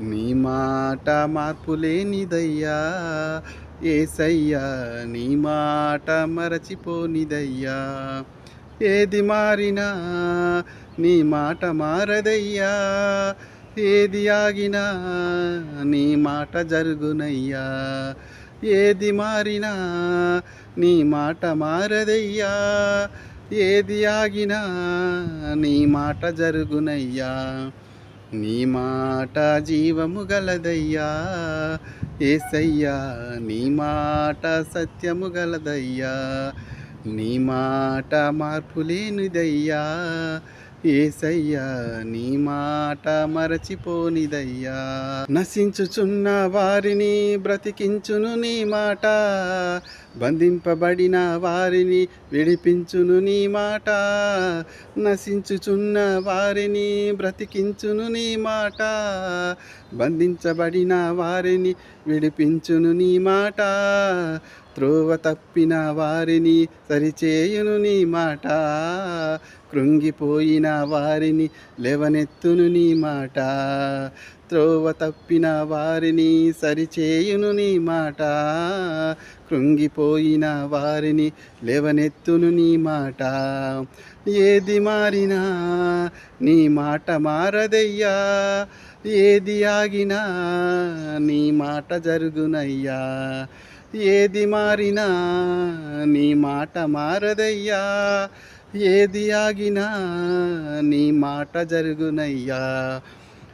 నీ మాట మార్పు లేనిదయ్యా. ఏసయ్యా నీ మాట మరచిపోనిదయ్యా. ఏది మారినా నీ మాట మారదయ్యా. ఏది ఆగినా నీ మాట జరుగునయ్యా. ఏది మారినా నీ మాట మారదయ్యా. ఏది ఆగినా నీ మాట జరుగునయ్యా. నీ మాట జీవము గలదయ్యా. ఏసయ్యా నీ మాట సత్యము గలదయ్యా. నీ మాట మార్పు లేనిదయ్యా. ఏసయ్యా నీ మాట మరచిపోనిదయ్యా. నశించుచున్న వారిని బ్రతికించును నీ మాట. బంధింపబడిన వారిని విడిపించును నీ మాట. నశించుచున్న వారిని బ్రతికించును నీ మాట. బంధించబడిన వారిని విడిపించును నీ మాట. త్రోవ తప్పిన వారిని సరిచేయును నీ మాట. కృంగిపోయిన వారిని లేవనెత్తును నీ మాట. త్రోవ తప్పిన వారిని సరిచేయును నీ మాట. కృంగిపోయిన వారిని లేవనెత్తును నీ మాట. ఏది మారినా నీ మాట మారదయ్యా. ఏది ఆగినా నీ మాట జరుగునయ్యా. ఏది మారినా నీ మాట మారదయ్యా. ఏది ఆగినా నీ మాట జరుగునయ్యా.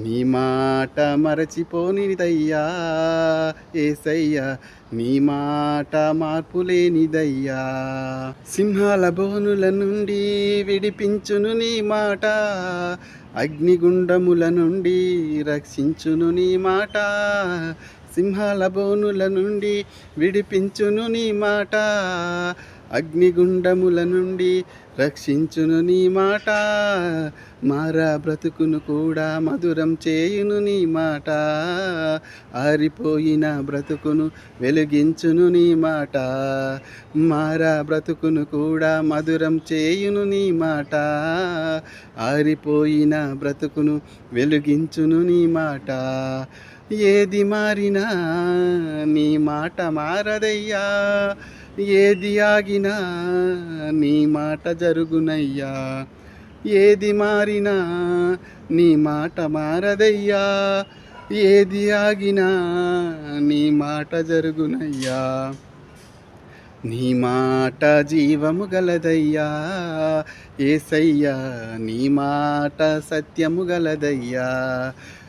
నీ మాట మరచిపోనిదయ్యా ఏసయ్యా. నీ మాట మార్పులేనిదయ్యా సింహాల బోనుల నుండి విడిపించును నీ మాట అగ్నిగుండముల నుండి రక్షించును నీ మాట సింహాల బోనుల నుండి విడిపించును నీ మాట. అగ్నిగుండముల నుండి రక్షించును నీ మాట. మారా బ్రతుకును కూడా మధురం చేయును నీ మాట. ఆరిపోయిన బ్రతుకును వెలిగించును నీ మాట. మారా బ్రతుకును కూడా మధురం చేయును నీ మాట. ఆరిపోయిన బ్రతుకును వెలిగించును నీ మాట. ఏది మారినా నీ మాట మారదయ్యా. ఏది ఆగినా నీ మాట జరుగునయ్యా. ఏది మారినా నీ మాట మారదయ్యా. ఏది ఆగినా నీ మాట జరుగునయ్యా. నీ మాట జీవము గలదయ్యా. ఏసయ్యా నీ మాట సత్యము గలదయ్యా.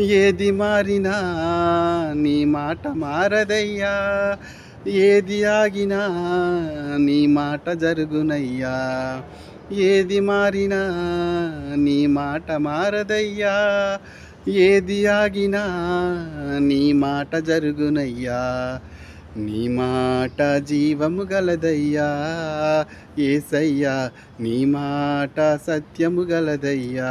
ఏది మారినా నీ మాట మారదయ్యా? ఏది ఆగినా నీ మాట జరుగునయ్యా? ఏది మారినా నీ మాట మారదయ్యా? ఏది ఆగినా నీ మాట జరుగునయ్యా? నీ మాట జీవము గలదయ్యా? ఏసయ్యా నీ మాట సత్యము గలదయ్యా?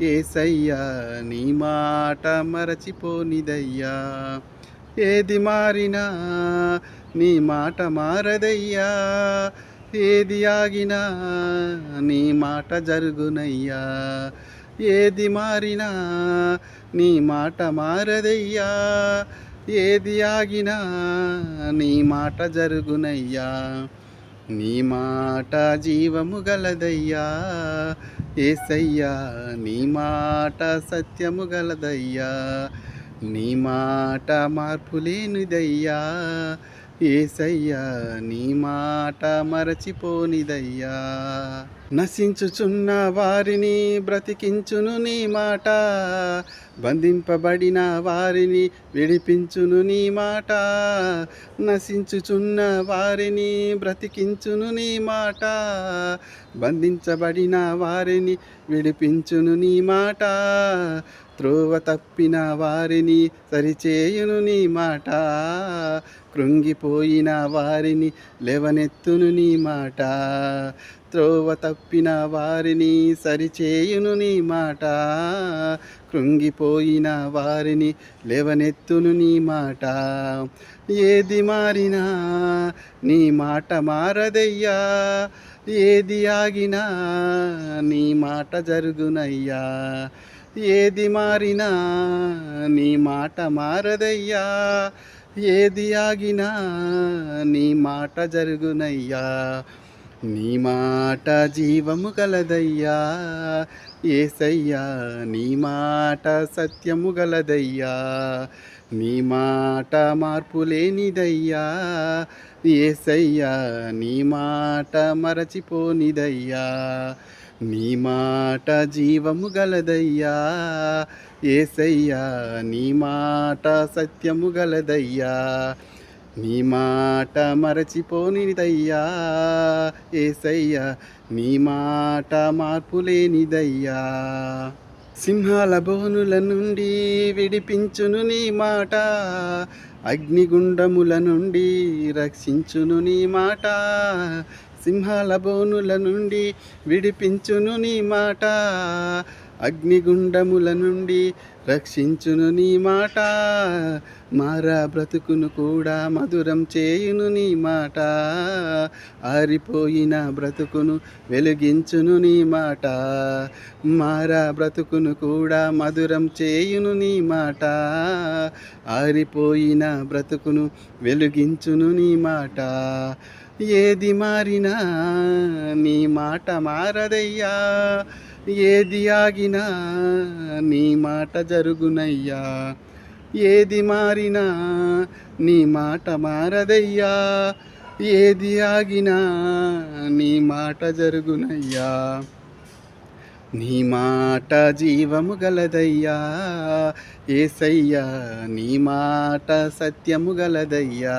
ఏసయ్యా నీ మాట మరచిపోనిదయ్యా. ఏది మారినా నీ మాట మారదయ్యా. ఏది ఆగినా నీ మాట జరుగునయ్యా. ఏది మారినా నీ మాట మారదయ్యా. ఏది ఆగినా నీ మాట జరుగునయ్యా. నీ మాట జీవము గలదయ్యా. ఏసయ్యా నీ మాట సత్యము గలదయ్యా. నీ మాట మార్పు లేనిదయ్యా. ఏసయ్యా నీ మాట మరచిపోనిదయ్యా. నశించుచున్న వారిని బ్రతికించును నీ మాట. బంధింపబడిన వారిని విడిపించును నీ మాట. నశించుచున్న వారిని బ్రతికించును నీ మాట. బంధించబడిన వారిని విడిపించును నీ మాట. త్రోవ తప్పిన వారిని సరిచేయును నీ మాట. కృంగిపోయిన వారిని లేవనెత్తును నీ మాట. త్రోవ తప్పిన వారిని సరిచేయును నీ మాట. కృంగిపోయిన వారిని లేవనెత్తును నీ మాట. ఏది మారినా నీ మాట మారదయ్యా. ఏది ఆగినా నీ మాట జరుగునయ్యా. ఏది మారినా నీ మాట మారదయ్యా? ఏది ఆగినా నీ మాట జరుగునయ్యా? నీ మాట జీవము గలదయ్యా? ఏసయ్యా నీ మాట సత్యము గలదయ్యా? నీ మాట మార్పు లేనిదయ్యా? ఏసయ్యా నీ మాట మరచిపోనిదయ్యా? నీ మాట జీవము గలదయ్యా. ఏసయ్యా నీ మాట సత్యము గలదయ్యా. నీ మాట మరచిపోనిదయ్యా. ఏసయ్యా నీ మాట మార్పులేనిదయ్యా. సింహాల బోనుల నుండి విడిపించును నీ మాట. అగ్నిగుండముల నుండి రక్షించును నీ మాట. సింహాల బోనుల నుండి విడిపించును నీ మాట. అగ్నిగుండముల నుండి రక్షించును నీ మాట. మారా బ్రతుకును కూడా మధురం చేయును నీ మాట. ఆరిపోయిన బ్రతుకును వెలిగించును నీ మాట. మారా బ్రతుకును కూడా మధురం చేయును నీ మాట. ఆరిపోయిన బ్రతుకును వెలిగించును నీ మాట. ఏది మారినా నీ మాట మారదయ్యా. ఏది ఆగినా నీ మాట జరుగునయ్యా. ఏది మారినా నీ మాట మారదయ్యా. ఏది ఆగినా నీ మాట జరుగునయ్యా. నీ మాట జీవము గలదయ్యా. ఏసయ్యా నీ మాట సత్యము గలదయ్యా.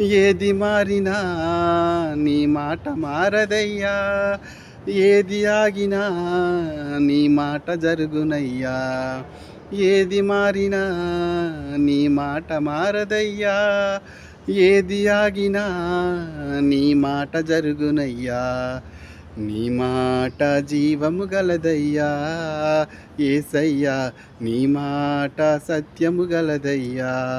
ఏది మారినా నీ మాట మారదయ్యా? ఏది ఆగినా నీ మాట జరుగునయ్యా? ఏది మారినా నీ మాట మారదయ్యా? ఏది ఆగినా నీ మాట జరుగునయ్యా? నీ మాట జీవము గలదయ్యా? ఏసయ్యా నీ మాట సత్యము గలదయ్యా?